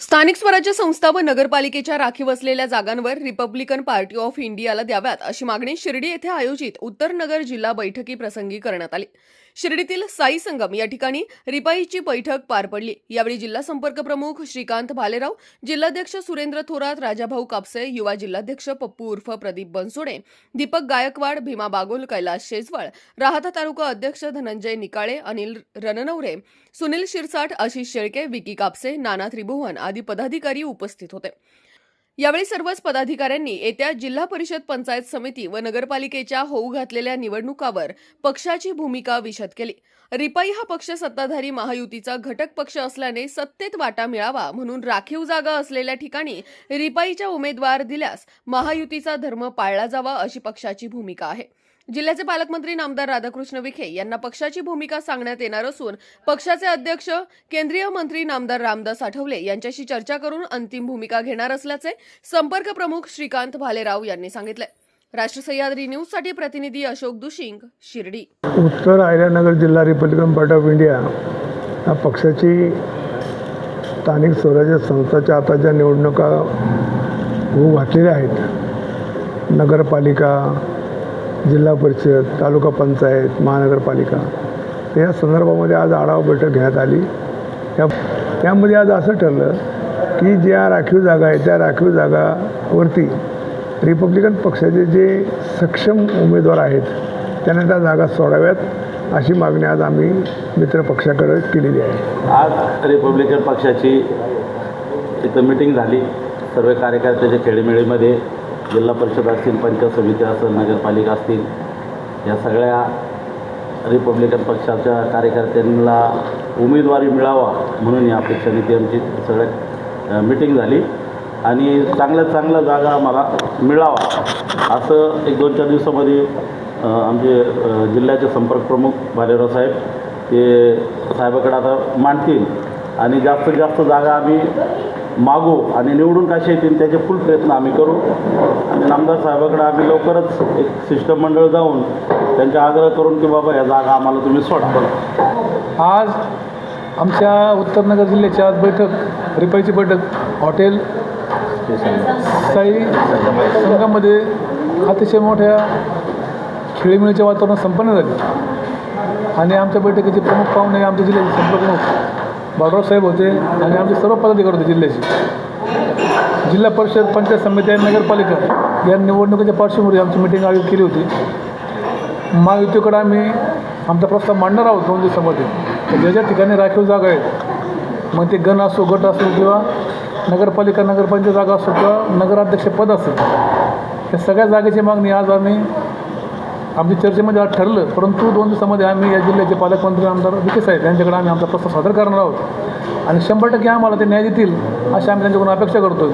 स्थानिक स्वराज्य संस्था व नगरपालिकेच्या राखीव असलेल्या जागांवर रिपब्लिकन पार्टी ऑफ इंडियाला द्याव्यात अशी मागणी शिर्डी येथे आयोजित उत्तर नगर जिल्हा बैठकी प्रसंगी करण्यात आली. शिर्डीतील साई संगम या ठिकाणी रिपाईची बैठक पार पडली. यावेळी जिल्हा संपर्क प्रमुख श्रीकांत भालेराव जिल्हाध्यक्ष सुरेंद्र थोरात राजाभाऊ कापसे युवा जिल्हाध्यक्ष पप्पू उर्फ प्रदीप बनसोडे दीपक गायकवाड भीमा बागोल कैलास शेजवळ राहता तालुका अध्यक्ष धनंजय निकाळे अनिल रननवरे सुनील शिरसाट आशिष शेळके विकी कापसे नाना त्रिभुवन आदी पदाधिकारी उपस्थित होते. यावेळी सर्वच पदाधिकाऱ्यांनी येत्या जिल्हा परिषद पंचायत समिती व नगरपालिकेच्या होऊ घातलेल्या निवडणुकावर पक्षाची भूमिका विशद केली. रिपाई हा पक्ष सत्ताधारी महायुतीचा घटक पक्ष असल्याने सत्तेत वाटा मिळावा म्हणून राखीव जागा असलेल्या ठिकाणी रिपाईच्या उमेदवार दिल्यास महायुतीचा धर्म पाळला जावा अशी पक्षाची भूमिका आहे. जिल्ह्याचे पालकमंत्री नामदार राधाकृष्ण विखे यांना पक्षाची भूमिका सांगण्यात येणार असून पक्षाचे अध्यक्ष केंद्रीय मंत्री नामदार रामदास आठवले यांच्याशी चर्चा करून अंतिम भूमिका घेणार असल्याचे संपर्क प्रमुख श्रीकांत भालेराव यांनी सांगितले राष्ट्र सह्याद्री न्यूजसाठी प्रतिनिधी अशोक दुशिंग शिर्डी. उत्तर आयल्यानगर जिल्हा रिपब्लिकन पार्टी ऑफ इंडिया या पक्षाची स्थानिक स्वराज्य संस्थाच्या आता ज्या निवडणुका होऊ घातलेल्या आहेत नगरपालिका जिल्हा परिषद तालुका पंचायत महानगरपालिका. तर या संदर्भामध्ये आज आढावा बैठक घेण्यात आली. त्या त्यामध्ये आज असं ठरलं की ज्या राखीव जागा आहेत त्या राखीव जागावरती रिपब्लिकन पक्षाचे जे सक्षम उमेदवार आहेत त्यांना त्या जागा सोडाव्यात अशी मागणी आज आम्ही मित्र पक्षाकडे केलेली आहे. आज रिपब्लिकन पक्षाची इथं मिटिंग झाली. सर्व कार्यकर्त्याच्या खेळीमेळीमध्ये जिल्हा परिषद असतील पंचायत समिती असेल नगरपालिका असतील या सगळ्या रिपब्लिकन पक्षाच्या कार्यकर्त्यांना उमेदवारी मिळावा म्हणून या अपेक्षाने आमची सगळ्या मिटिंग झाली. आणि चांगल्या चांगल्या जागा आम्हाला मिळावा असं एक दोन चार दिवसामध्ये आमचे जिल्ह्याचे संपर्क प्रमुख भालेराव साहेब ते साहेबाकडे आता मांडतील. आणि जास्तीत जास्त जागा आम्ही मागू आणि निवडून कसे येतील त्याचे फुल प्रयत्न आम्ही करू. आणि नामदार साहेबाकडे आम्ही लवकरच एक शिष्टमंडळ जाऊन त्यांचा आग्रह करून की बाबा या जागा आम्हाला तुम्ही सोडा. आज आमच्या उत्तरनगर जिल्ह्याची आज बैठक रिपाईची बैठक हॉटेल साई संघामध्ये अतिशय मोठ्या खेळीमेळीच्या वातावरण संपन्न झाले. आणि आमच्या बैठकीचे प्रमुख पाहुणे आमच्या जिल्ह्याचे संप्रमुख बाबराव साहेब होते आणि आमचे सर्व पदाधिकारी होते जिल्ह्याचे. जिल्हा परिषद पंचायत समिती आणि नगरपालिका या निवडणुकीच्या पार्श्वभूमीवर आमची मिटिंग आयोजित केली होती. महायुतीकडे आम्ही आमचा प्रस्ताव मांडणार आहोत दोन दिवसामध्ये. ज्या ज्या ठिकाणी राखीव जागा आहेत मग ते गण असो गट असो किंवा नगरपालिका नगरपंचायत जागा असो किंवा नगराध्यक्षपद असेल या सगळ्या जागेची मागणी आज आम्ही आमच्या चर्चेमध्ये आज ठरलं परंतु दोन दिवसामध्ये आम्ही या जिल्ह्याचे पालकमंत्री आमदार विखे साहेब यांच्याकडे आम्ही आमचा प्रस्ताव सादर करणार आहोत. आणि शंभर टक्के आम्हाला ते न्याय देतील अशी आम्ही त्यांच्याकडून अपेक्षा करतो